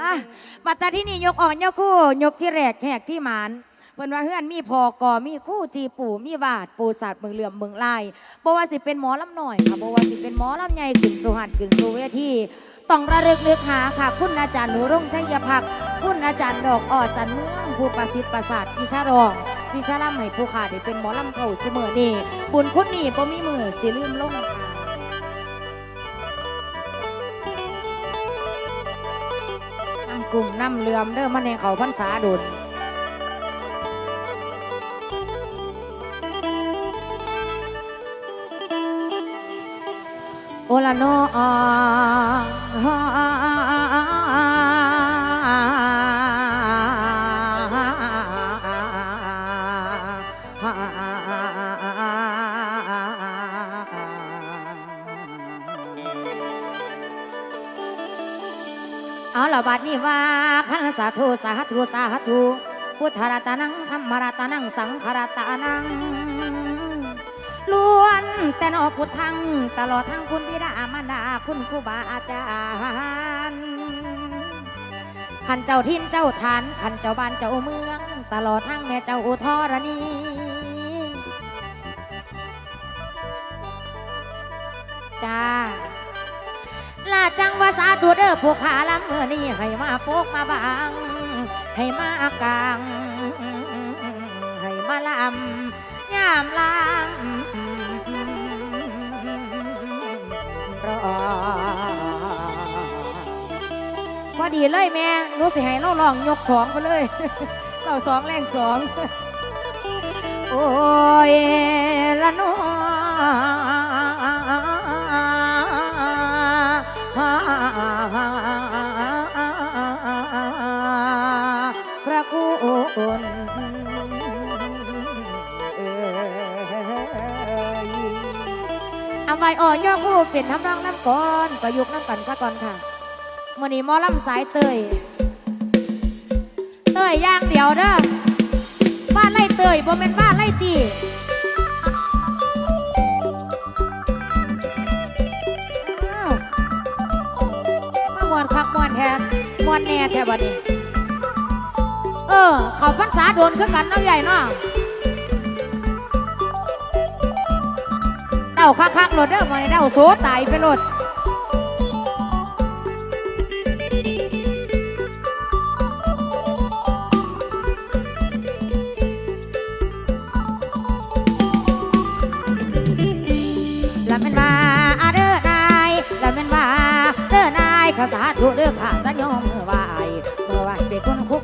อะบัตรที่นี่ยกอ่อนยกคู่ ยกที่แรกแขกที่หมานเพิ่นว่าเฮือนมีพอกอมีคู่จีปู่มีบาทปูศาสตร์เมืองเหลื่อมเมืองลายบ่ว่าสิเป็นหมอลำหน่อยค่ะบ่ว่าสิเป็นหมอลำใหญ่ขึ้นสุหันขึ้นสู่เวทีต้องระลึกนึกหาค่ะ คุณอาจารย์หนูรุ่งชัยพักคุณอาจารย์ดอกอ่อจันเมืองผู้ประสิทธิ์ประสาทวิชารองวิชาล่ำให้ผู้ขาดได้เป็นหมอลำเก่าเสมอนี่บุญคุณนี่บ่มีมือสิลืมลงค่ะ กลุ่มน้ำเลือมเด้อมันในเขาพันษาดุดโอลาโนอ นี้ว่าขันสาธุสาธุสาธุพุทธรัตนังธรรมรัตนังสังขรัตนังล้วนแต่นอพุทธัง ตลอดทั้งคุณบิดามารดาคุณครูบาอาจารย์ขันเจ้าทินเจ้าฐานขันเจ้าบ้านเจ้าเมือง ตลอดทั้งแม่เจ้าอุทรณีจ้า จังว่าสาธุเด้อผู้ขาลำเมื่อนี้ให้มาโปกมาบัง ให้มากลาง ให้มาลำยามลามรอพอดีเลยแม่หนูสิให้เราลองยกสองไปเลยเสาสองแรงสอง โอ้ยละเนอ พระคุณเอาไว้อ่อย่อคู่เป็นทำร่องน้ำก่อนประยุกต์น้ำกันซะก่อนค่ะมื่อนี้มอลำสายเตย เตยย่างเดียวเด้อบ้านไล่เตยบ่เป็นบ้านไล่ตี แท้มวนแน่แท้บัดนี้ เออ เขาพรรษาโดนขึ้นกันเนาะใหญ่เนาะเต่าคักๆโลดเด้อมาเดาโซตายไปโลด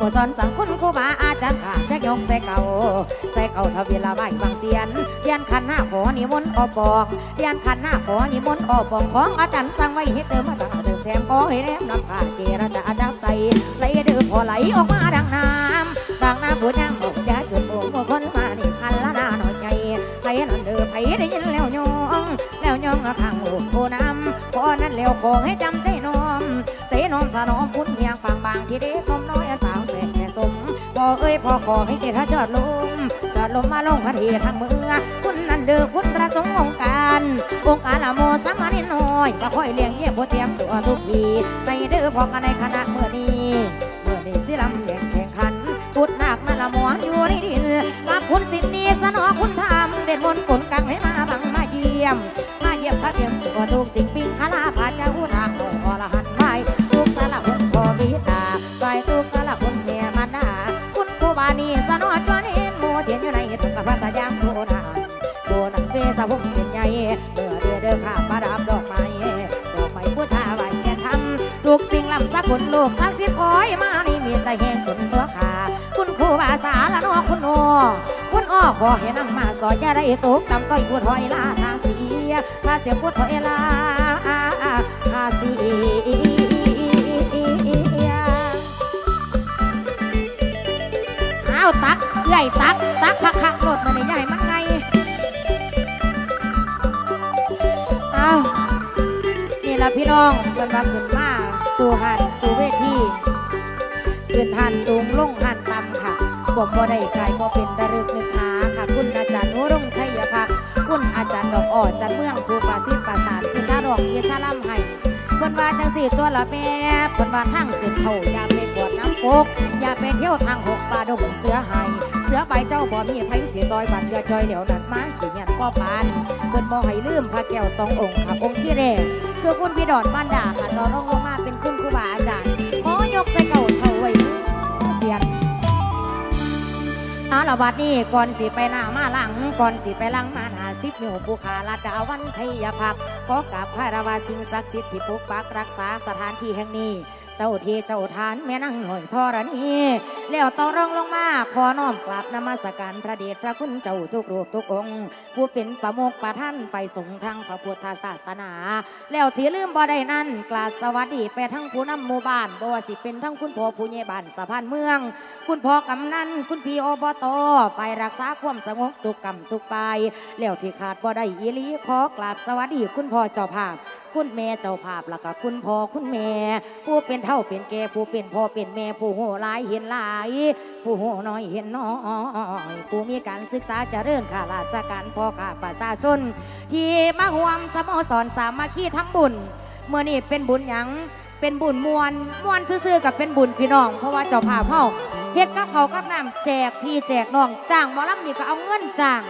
ผู้สอนสังคุณครูบาอาจารย์ข้าจะยกใส่เก่าใส่เก่าทวีละไหวบางเสียนยันขันหน้าขอนิมนต์อปองยันขันหน้าขอนิมนต์อปองของอาจารย์สั่งไว้ให้เติมมาตาเติมแถมขอให้แนมน้ำผ้าเจรจาจับใส่ไหลเดือพอไหลออกมาดังน้ำบางน้ำบัวย่างบอกยาจุดโป่งเมื่อคนมานี่พันละนาหน่อยใจไผนั่นเด้อไผได้ยินแล้วยองแล้วยองข้างโลกโอนำพอนั้นแล้วขอให้จำใจน้อมใจน้อมถนอมคุณเพียงฟังบางที่เด็กนมน้อย อเอ้ยพอขอให้เจถ้าจอดลมจอดลมมาลงพันทีทางเมืองคุณนั่นเด้อคุณประสงค์องค์การองค์การละโมสมานิน้อยก็ค่อยเลี้ยงเยี่ยมบ่เตรียมตัวทุกทีใจเด้อพอกันในคณะเมื่อนี้เมื่อนี้สิลำเลียงแข่งขันพุดหนาคมาละมอนอยู่ในดินกับคุณสินนีสนอคุณธรรมเด็ดมนต์กลกังให้มาบังมาเยี่ยม มาเยี่ยมพระเทียมตัวทุกสิ่ง สะพงเป็นใหญ่เมื่อเดือเดือข้าประดับดอกไม้ดอกไม้ผู้ชาไหวแก่ทำทุกสิ่งลำสักคนโลกสักสิคอยมานี่มีแต่แหงสุนตัวขาคุณครูบาสาละนอคุณโอคุณอ้อขอให้นำมาสอยอย่ได้ตุกตำต้อยผู้ถอยลาทางเสียถ้าเสียผู้ถอยลาทางเสียเอาตักใหญ่ตักตักคักคักๆโหลดมาในใหญ่มันไอ้าวนี่ละพี่น้องกำลังขึ้นมาสู่หันสู่เวทีขึ้นหันสูงลงหันต่ำค่ะผมบ่ได้ไกลบ่เป็นดารึกนึกหาค่ะ คุณอาจารย์นุรงค์ชัยพักคุณอาจารย์ดอกอ่อนจันเมืองครูปราสิทธิ์ปราสาทวิชาดอกวิชาล่ำให้พิ่นว่าจังสี่ตัวละแม่เพิ่นว่าทางสิบเท่าอย่าไปกวดน้ำปกอย่าไปเที่ยวทางหกป่าดงเสือไห้เสือไปเจ้าบ่มีไผเสียซอยบัดอย่าจอยเหลียวนั่นมาขี เงียนก็ปานเพิ่นบ่ให้ลืมพระแก้วสององค์ค่ะองค์ที่แรกคือคุณพี่ดอนบ้านด่าค่ะตอนลงลงมาเป็นคุณครูบาอาจารย์ขอยกใส่เก่าเท่าไว้เสียนเอาละบัดนี้ก่อนสิไปหน้ามาหลังก่อนสิไปหลังมาหาสิบนิ้วภูขาลาดดาวันชัยพักขอกราบพระราวาสิ่งศักดิ์สิทธิ์ที่ปกปักรักษาสถานที่แห่งนี้ จ้าที่เจ้าทานแม่นั่งหน่อยทอรณีแล้วต่อรองลงมาขอน้อมกราบนมัสการพระเดชพระคุณเจ้าทุกรูปทุกองค์ ผู้เป็นประโมกประท่านไฟสงทางพระพุทธศาสนา แล้วที่ลืมบ่ได้นั่นกราบสวัสดีไปทั้งผู้นำหมู่บ้านบ่ว่าสิเป็นทั้งคุณพ่อผู้ใหญ่บ้านสะพานเมือง คุณพ่อกำนันคุณพี่อบตฝ่ายรักษาความสงบทุกกรรมทุกไปแล้วที่ขาดบ่ได้อีลีขอกราบสวัสดีคุณพ่อเจ้าภาพ คุณแม่เจ้าภาพแล้วก็คุณพ่อคุณแม่ ผู้เป็นเท่าเป็นแก่ผู้เป็นพ่อเป็นแม่ผู้โหหลายเห็นหลาย ผู้โหน้อยเห็นน้อยผู้มีการศึกษาเจริญข้าราชการพ่อข้าประชาชนที่มาห่วมสโมสรสามัคคีทำบุญเมื่อนี้เป็นบุญหยังเป็นบุญมวลมวลซื่อๆกับเป็นบุญพี่น้อง เพราะว่าเจ้าภาพเฮาเฮ็ดกับเขากับน้ำแจกพี่แจกน้องจ้างหมอลำนี่ก็เอาเงินจ้าง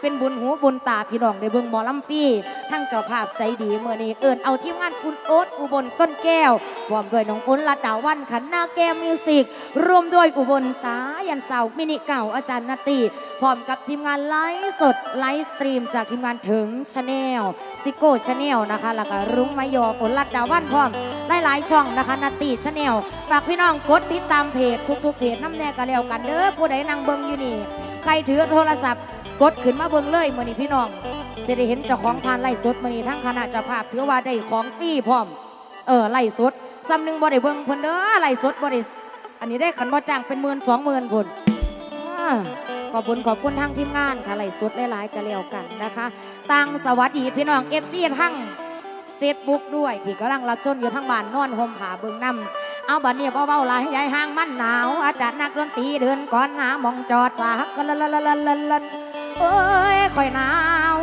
เป็นบุญหูบุญตาพี่น้องได้เบิ่งหมอลำฟรีทั้งเจ้าภาพใจดีเมื่อนี้เอิญเอาทีมงานคุณโอ๊ตอุบลต้นแก้วพร้อมด้วยน้องฝนลัดดาวันขันนาแก้วมิวสิกรวมด้วยอุบลสายันเสาวมินิเก่าอาจารย์นาตีพร้อมกับทีมงานไลฟ์สดไลฟ์สตรีมจากทีมงานถึงชาแนลซิโก้ชาแนลนะคะแล้วก็รุ้งมายอฝนลัดดาวันพร้อมได้หลายช่องนะคะนาตีชาแนลฝากพี่น้องกดติดตามเพจทุกๆเพจน้ำแน่กันแล้วกันเด้อผู้ใดนั่งเบิงอยู่นี่ใครถือโทรศัพท์ กดขึ้นมาเบิ่งเลยมื่อนี้พี่น้อง จะได้เห็นเจ้าของพานไล่สดมื่อนี้ทั้งคณะเจ้าภาพถือว่าได้ของฟรีพร้อม เออไล่สดซ้ำหนึ่งบ่ได้เบิ่งเพิ่นเด้อไล่สดบ่ได้อันนี้ได้ขันบ่จ้างเป็นหมื่นสองหมื่นพุ่นขอบคุณขอบคุณทางทีมงานค่ะไล่สดหลายๆกันแล้วกันนะคะตังสวัสดีพี่น้องเอฟซีทั้งเฟซบุ๊กด้วย ที่กำลังรับชมอยู่ทั้งบ้านนอนห่มผาเบิ่งน้ำเอาบัดนี้เบาๆลายยายห้างมันหนาว อาจารย์นักดนตรีเดินก่อนหนามองจอดสาหักกันละละละละละละ เอ้ยคอยหนาว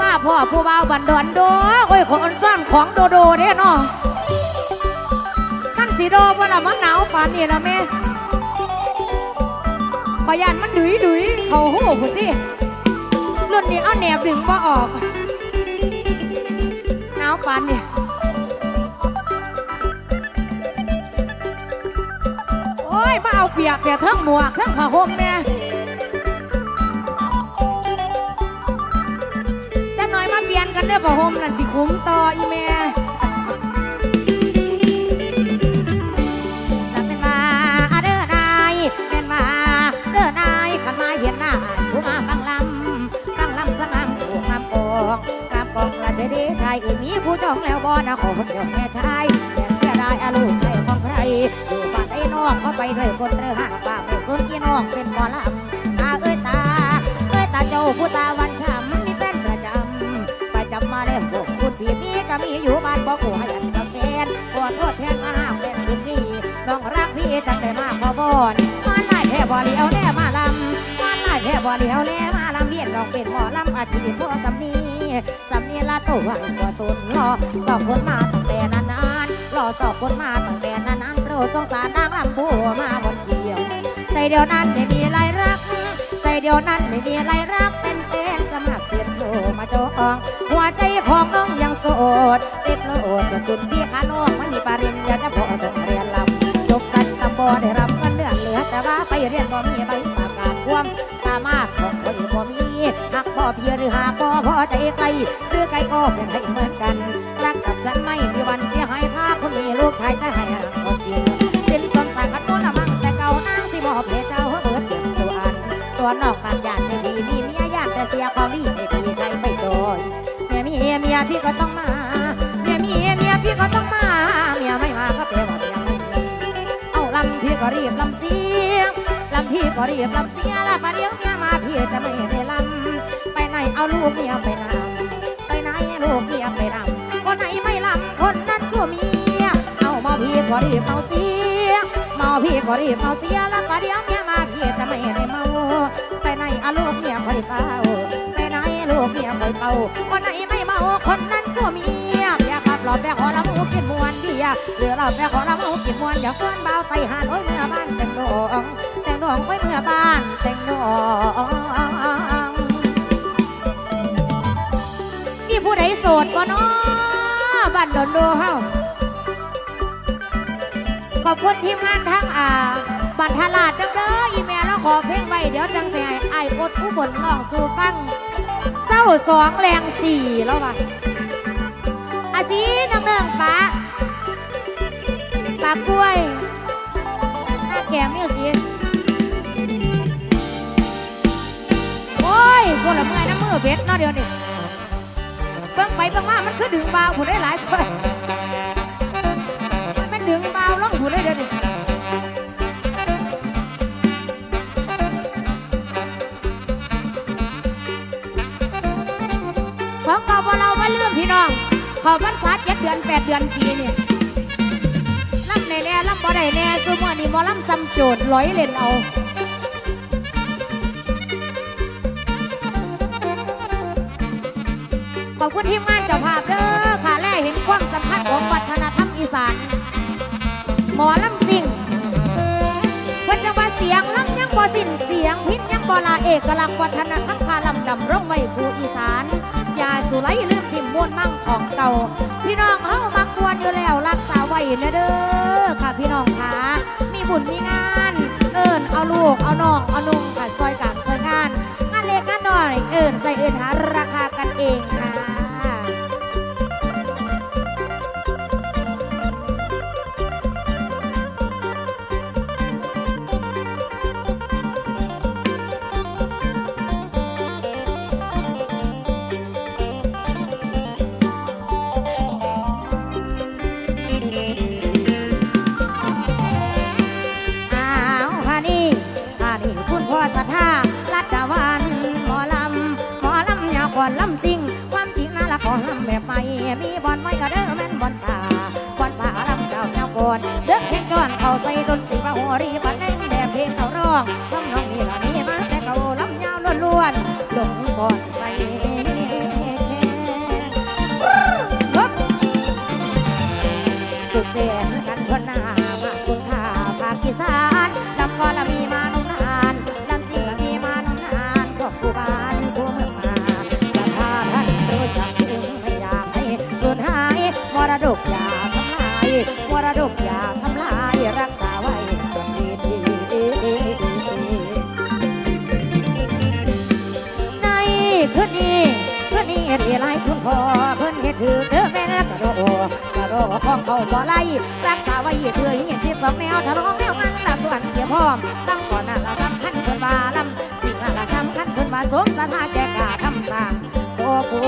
ว่าพ่อผู้เบาวบันดอนโดโอ้ยคนซ่อนของโดโดเด้เนาะมันสีโดบ่าละมันหนาวปานนี่ละแม่ขอยานมันดุยดุยเขาหูพุ่นสิรุ่นนี้เอาแหนบดึงบ่าออก ปานนี่โอ้ยมาเอาเปียกแต่ทั้งหมวกทั้งผ้าห่มแม่จะหน่อยมาเปลี่ยนกันเด้อผ้าห่มนั่นสิคุ้มต่ออีแม่ามกองละเจดีไทยอื่นมีผู้จองแล้วบ่นะขอคนเดียวแม่ชายแม่เสียดายอาลูกใจของใครอยู่บ้านไอ้น้องเขาไปด้วยคนเรือห่างป้าไม่สนกีน้องเป็นหมอลำตาเอ้ยตาเอ้ยตาเจ้าผู้ตาวันช้ำมีแฟนประจำประจำมาแล้วพวกคุณพี่มีก็มีอยู่บ้านบ่กูให้อันกับแฟนขอโทษแทนอาหารเป็นคุณพี่น้องรักพี่จังได้มากพอบอนมันไล่แท่บ่เลี้ยวแน่มาลำมันไล่แท่บ่เลี้ยวแน่มา เวียนน้องเป็นหมอลำอาชีพพ่อสำนีสำนีละตัวหัวสุนรอสอบคนมาตั้งแต่นานๆรอสอบคนมาตั้งแต่นานๆโปรดสงสารนางลำผู้มาบนเกี่ยว ใจเดียวนั้นไม่มีไรรัก ใจเดียวนั้นไม่มีไรรักเป็นเป็นสมัครเชียนโทรมาจองหัวใจของน้องยังโสดติดโลดจะสุนพี่ขาน้องมันมีปริญญาจะพอส่งเรียนลำจบสัตตำบอได้ พ่อหรือหาพ่อพ่อใจไกลหรือไกลก็เป็นให้เหมือนกันรักกับฉันไม่มีวันเสียหายถ้าคนมีลูกชายจะให้รักคนจริงเป็นต้นสายพันธุ์โน้นละมั่งแต่เก่านางสิบอกเพเจ้าเบิดเปลี่ยนสุอันส่วนนอกการญาติไม่มีมีเมียญาติแต่เสียของดีให้พี่ใช้ไปโดยเมียมีเมียพี่ก็ต้องมาเมียมีเมียพี่ก็ต้องมาเมียไม่มาก็แปลว่าเมียไม่มีเอาลำพี่ก็รีบลำเสี พี่ก็รีบลำเสียละประเดี๋ยวเมียมาพี่จะไม่ได้ลำไปไหนเอาลูกเมียไปนำไปไหนลูกเมียไปนำคนไหนไม่ลำคนนั้นก็เมียเอามาพี่ก็รีบเมาเสียเมามาพี่ก็รีบเมาเสียแล้วประเดี๋ยวเมียมาพี่จะไม่ได้เมาไปไหนเอาลูกเมียคอยเฝ้าไปไหนลูกเมียคอยเฝ้าคนไหนไม่เมาคนนั้นก็เมียเมียขับรถไปขอละมูกินมวนเดียหรือเราไปขอละมูกินมวนอย่าเพื่อนเบาไตหานโอ้ยเมื่อบ้านแต่งดอง แต่งดองไว้เมื่อบ้านแต่งดองมีผู้ใดโสดบ่นาะบ้านดอนโดเฮาขอบคุณทีมงานทั้งอ่าบัตรทลาดเด้อเด้ออีเมลแล้วขอเพลงไว้เดี๋ยวจังสิให้ไอ้อดผู้บนน้องสู่ฟังเศร้าสองแรงสี่แล้วว่ะอาซีน้องเนืองป้าปากล้วยหน้าแก้มนี่สิ โอ้ยคนละเมื่อยน้ำมือเบ็ดเนาะเดี๋ยวนี้เบิ่งไปเบิ่งมามันคือดึงบาวผู้ได้หลายคนมันดึงเบาล่องหูได้เดี๋ยวนี้ของเก่าบ่เราไม่ลืมพี่น้องขอพรรษาเจ็ดเดือนแปดเดือนปีเนี่ยล่ำในแน่ล่ำบ่ได้แน่ซุมื่อนี้บ่ล่ำซ้ำโจดร้อยเล่นเอา ขอบคุณทีมงานเจ้าภาพเด้อค่ะแล่เห็นความสำคัญของวัฒนธรรมอีสาน หมอลำสิ่งเพิ่นจะว่าเสียงลำยังบ่สิ้นเสียงพิษยังบ่ลาเอกลักษณ์วัฒนธรรมพาลำดำร่องไว้ผู้อีสานอย่าสุไหลลืมทิ่มมวนมั่งของเก่า พี่น้องเฮามักควรอยู่แล้วรักษาไว้นะเด้อค่ะพี่น้องค่ะมีบุญมีงาน เอิ้นเอาลูกเอาน้องเอานุ่งค่ะซอยกันซอยงานงานเล็กงานน้อย เอิ้นใส่เอิ้นหาราคากันเอง เพลงจอนเขาใส่ดนตรีมาหัวรีบันแดงแบบเพลงเขาร้องทำนองนี้ละนี่มาแต่เขาลำยาวล้วนๆลงก่อนใส่สุดเสียงกันคนามาคุณค่าภาคอีสานลำกอละมีมานมนานลำจริงละมีมานมนานครอบครูบ้านผู้เมืองมาสถาท่านรู้จักถึงไม่อยากให้สูญหายมรดกอย่าทำลายมรดกอย่าทำลาย คืนนี้ที่ไรคุณพ่อเพิ่นเฮ็ดถือเด้อแม่นกระโดดกระโดดของเขาบ่ไล่รักษาไว้เพื่อเห็นที่สองแนวฉลองแนวมันลำดวนเกี่ยวพร้อมตั้งก่อนนั้นละสำคัญเพิ่นว่าลำสิ่งนั้นละสำคัญเพิ่นว่าสมสถานแจกกาทำสร้างโตคุ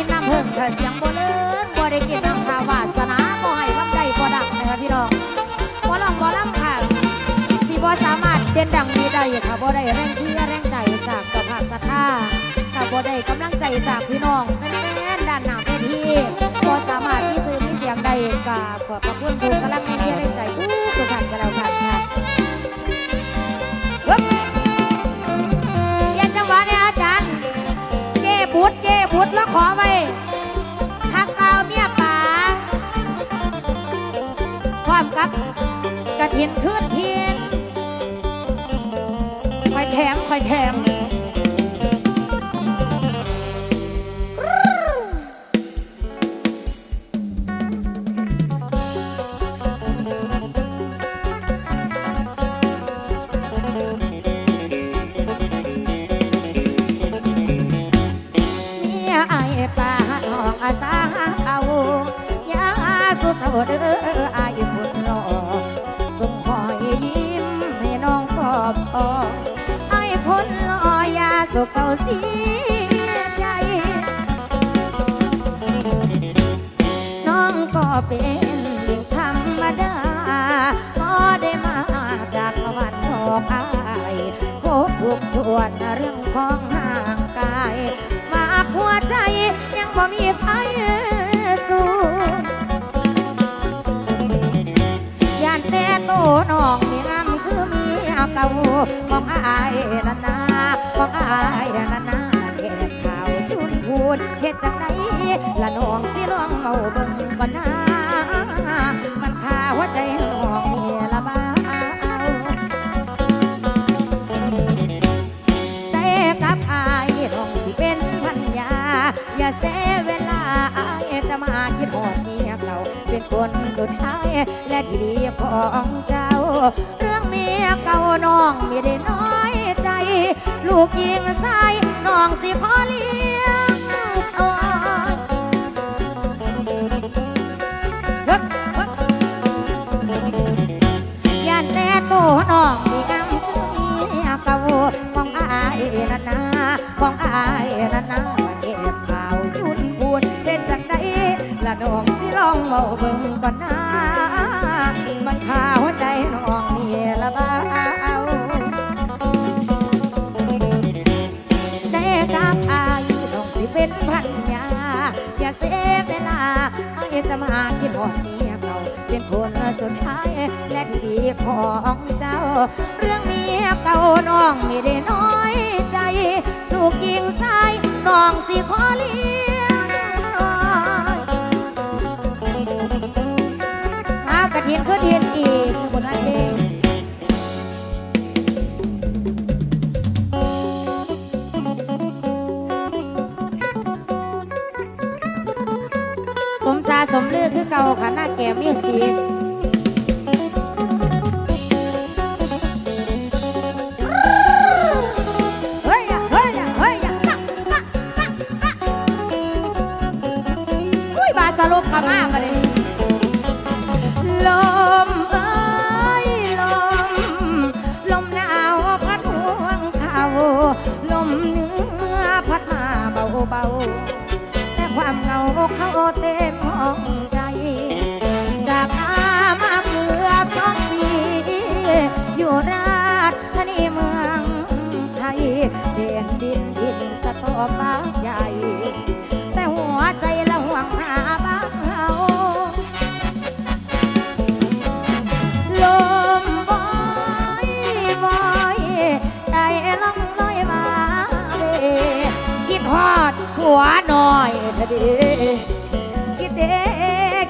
กินน้ำเพิ่งเธอเสียงบ่เลินบ่ได้กินน้ำขาวาสนาบ่ให้ลำได้บ่ดังนะคะพี่น้องบ่ลองบ่ลำค่ะสิบ่สามารถเด่นดังดีได้ค่ะบ่ได้แรงเชียร์แรงใจจากเจ้าภาพศรัทธาค่ะบ่ได้กำลังใจจากพี่น้องแม่นด้านหน้าเวทีบ่สามารถมีซื้อมีเสียงใดกับ ขอไว้หักเอาเมียป่าความกับกระถินขึ้นเทียนคอยแถมคอยแถม บ่มีไฟสูยานแต่โตน้องมีงามคือมีอาเก่ามองอายนานาๆมองอายนานาเด็ดข่าวจุนพูดเฮ็ดจังไดละน้องสิลองเอาเบิ่งก่อนนะ คิดหอดเมียเก่าเป็นคนสุดท้าย และที่ดีของเจ้า เรื่องเมียเก่าน้องไม่ได้น้อยใจ ลูกยิงใส่น้องสิขอเลี้ยง เมาเบิ่งก่อนนะมันข่าหัวใจน้องนี่ละบ้าแต่กับอายน้องสิเป็นพันยาอย่าเสียเวลาอายจะมาคิดหอดเมียเก่าเป็นคนสุดท้ายและที่ดีของเจ้า เรื่องเมียเก่าน้องไม่ได้น้อยใจลูกยิงใส่น้องสิขอเลี้ย หากระถินคือเทียนอีกบนนั้นเองสมชาสมเลือคือเก่าค่ะหน้าแก้มมีสี เถอะเดีคิดเด้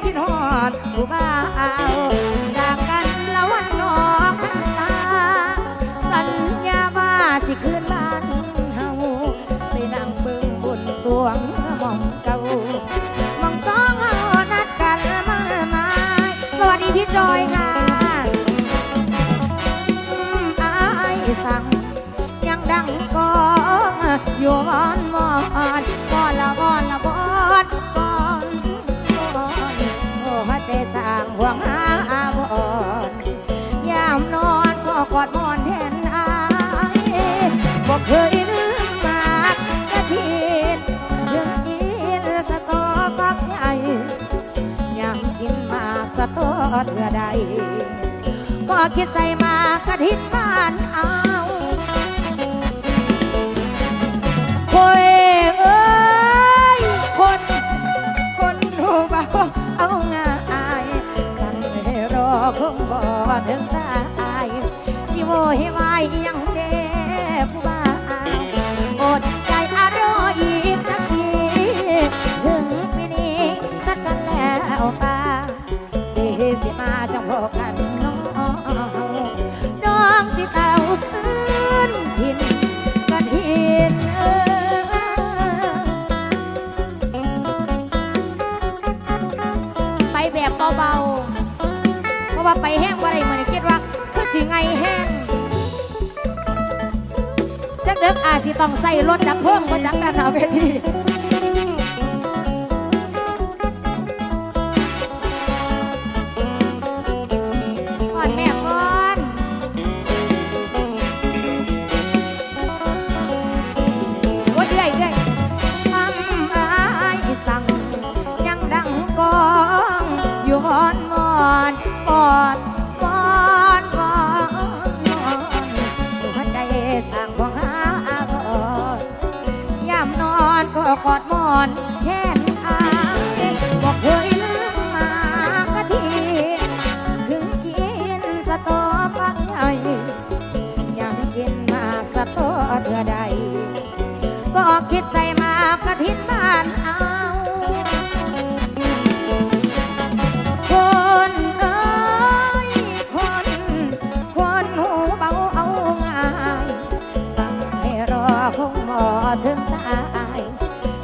คิดฮอดผู้บ่าว สร้างห่วงหาบอนยามนอนก็กอดมอนแทนอายบ่เคยลืมมากกะทินเรื่องกินสะตอฟักใหญ่ยังกินมากสะตอเถื่อใดก็คิดใส่มากระทินบ้านเอา เถิงตายสิโวให้ไว้ยัง สิต้องใส่รถดับเพลิงมาจักด้านหน้าเวทีก่อนแม่ก่อนกดเรื่อยเรื่อยทำอ ถึงตาย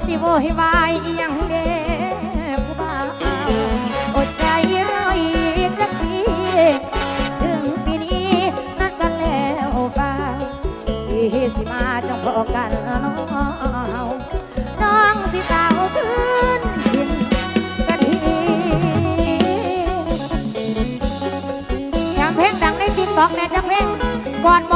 สิโวยวายยังเด้ผู้บ่าวอดใจรออีกจักปีถึงปีนี้นัดกันแล้วฟ้าปีสิมาจังพอกันน้องน้องสิสาวขึ้นกินกันทีแคมเพลงดังในติ๊กบอกแน่จังเพลงก่อนม